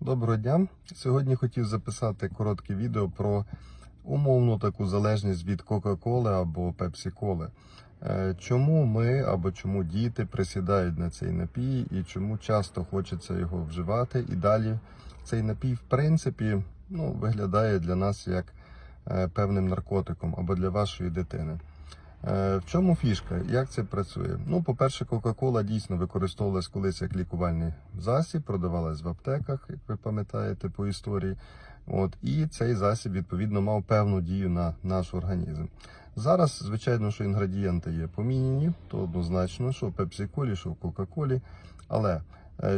Доброго дня. Сьогодні хотів записати коротке відео про умовну таку залежність від Кока-Коли або Пепсі-Коли. Е, Чому ми або чому діти присідають на цей напій і чому часто хочеться його вживати. І далі цей напій, в принципі, ну, виглядає для нас як е, певним наркотиком або для вашої дитини. Е, В чому фішка? Як це працює? Ну, по-перше, Кока-Кола дійсно використовувалась колись як лікувальний засіб, продавалась в аптеках, як ви пам'ятаєте по історії. От і цей засіб відповідно мав певну дію на наш організм. Зараз, звичайно, що інгредієнти є поміняні, то однозначно, що в Пепсі-колі, що в Кока-Колі. Але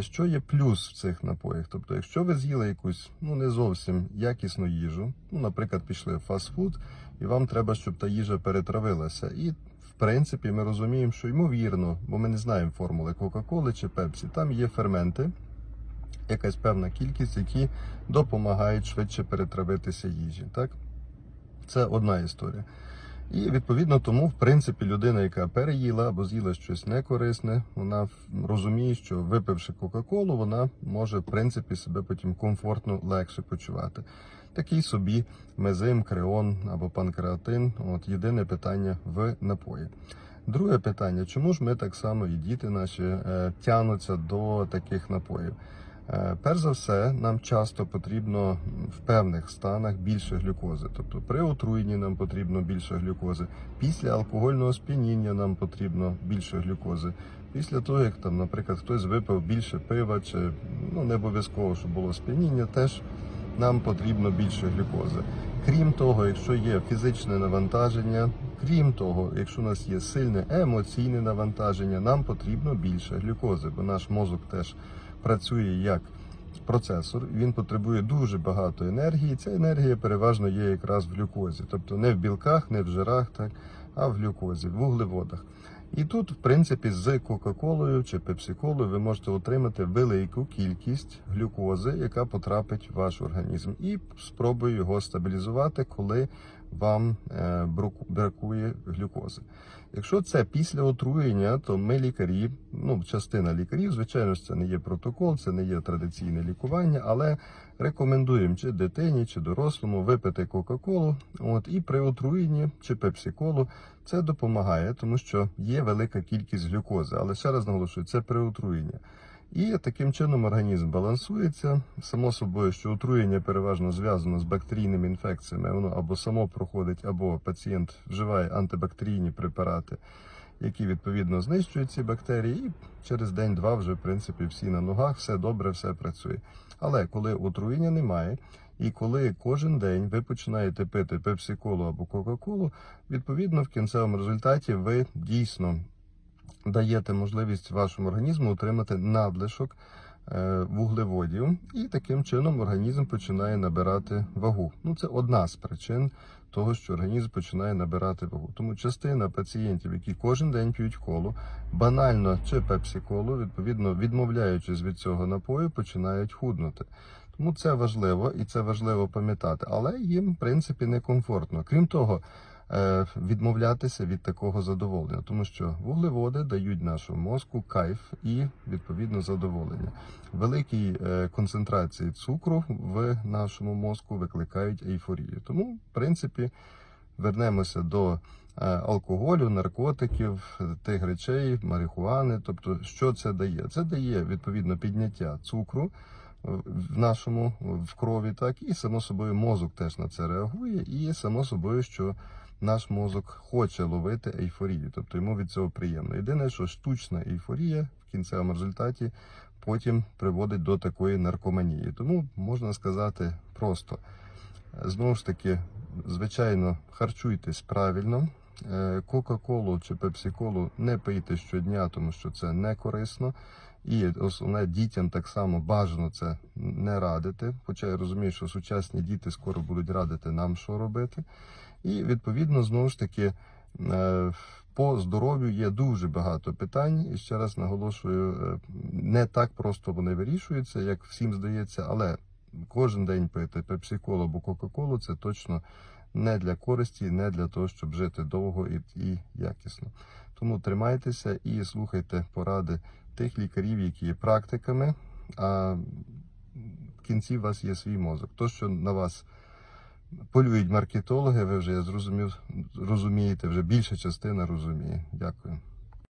що є плюс в цих напоях? Тобто, якщо ви з'їли якусь ну не зовсім якісну їжу, ну, наприклад, пішли в фастфуд, і вам треба, щоб та їжа перетравилася. І в принципі ми розуміємо, що ймовірно, бо ми не знаємо формули Кока-Коли чи Пепсі, там є ферменти, якась певна кількість, які допомагають швидше перетравитися їжі. Так? Це одна історія. І відповідно тому, в принципі, людина, яка переїла або з'їла щось некорисне, вона розуміє, що випивши Кока-Колу, вона може в принципі себе потім комфортно легше почувати. Такий собі мезим, креон або панкреатин. От єдине питання в напої. Друге питання: чому ж ми так само і діти наші е, тянуться до таких напоїв? Е, Перш за все, нам часто потрібно в певних станах більше глюкози. Тобто при отруєнні нам потрібно більше глюкози. Після алкогольного сп'яніння нам потрібно більше глюкози. Після того, як там, наприклад, хтось випив більше пива, чи ну не обов'язково, щоб було сп'яніння, теж нам потрібно більше глюкози. Крім того, якщо є фізичне навантаження, крім того, якщо у нас є сильне емоційне навантаження, нам потрібно більше глюкози, бо наш мозок теж працює як процесор, він потребує дуже багато енергії. Ця енергія переважно є якраз в глюкозі, тобто не в білках, не в жирах, так, а в глюкозі, в вуглеводах. І тут, в принципі, з Кока-Колою чи Пепсі-Колою ви можете отримати велику кількість глюкози, яка потрапить в ваш організм, і спробую його стабілізувати, коли вам е, бракує глюкози. Якщо це після отруєння, то ми лікарі, ну частина лікарів, звичайно це не є протокол, це не є традиційне лікування, але рекомендуємо чи дитині, чи дорослому випити Кока-Колу. От і при отруєнні чи пепсі-колу це допомагає, тому що є велика кількість глюкози. Але ще раз наголошую, це при отруєнні. І таким чином організм балансується. Само собою, що отруєння переважно зв'язано з бактерійними інфекціями, воно або само проходить, або пацієнт вживає антибактерійні препарати, які відповідно знищують ці бактерії, і через день-два вже в принципі всі на ногах, все добре, все працює. Але коли отруєння немає, і коли кожен день ви починаєте пити пепсі-колу або кока-колу, відповідно в кінцевому результаті ви дійсно даєте можливість вашому організму отримати надлишок е, вуглеводів, і таким чином організм починає набирати вагу. Ну це одна з причин того, що організм починає набирати вагу. Тому частина пацієнтів, які кожен день п'ють колу, банально чи пепсі-колу, відповідно відмовляючись від цього напою, починають худнути. Тому це важливо і це важливо пам'ятати, але їм в принципі некомфортно. Крім того, відмовлятися від такого задоволення, тому що вуглеводи дають нашому мозку кайф і відповідно задоволення. Великі е, концентрації цукру в нашому мозку викликають ейфорію. Тому, в принципі, вернемося до е, алкоголю, наркотиків, е, тих речей, марихуани. Тобто, що це дає? Це дає відповідно підняття цукру в нашому в крові, так і само собою мозок теж на це реагує, і само собою, що наш мозок хоче ловити ейфорію, тобто йому від цього приємно. Єдине, що штучна ейфорія в кінцевому результаті потім приводить до такої наркоманії. Тому можна сказати просто знову ж таки, звичайно, харчуйтесь правильно. Е, Кока-колу чи пепсі-колу не пийте щодня, тому що це не корисно. І основне дітям так само бажано це не радити. Хоча я розумію, що сучасні діти скоро будуть радити нам, що робити. І відповідно, знову ж таки, е, по здоров'ю є дуже багато питань. І ще раз наголошую, е, не так просто вони вирішуються, як всім здається, але кожен день пити пепсі-колу або кока-колу це точно не для користі, не для того, щоб жити довго і, і якісно. Тому тримайтеся і слухайте поради тих лікарів, які є практиками. А в кінці у вас є свій мозок. То, що на вас полюють маркетологи, ви вже я зрозумів, розумієте, вже більша частина розуміє. Дякую.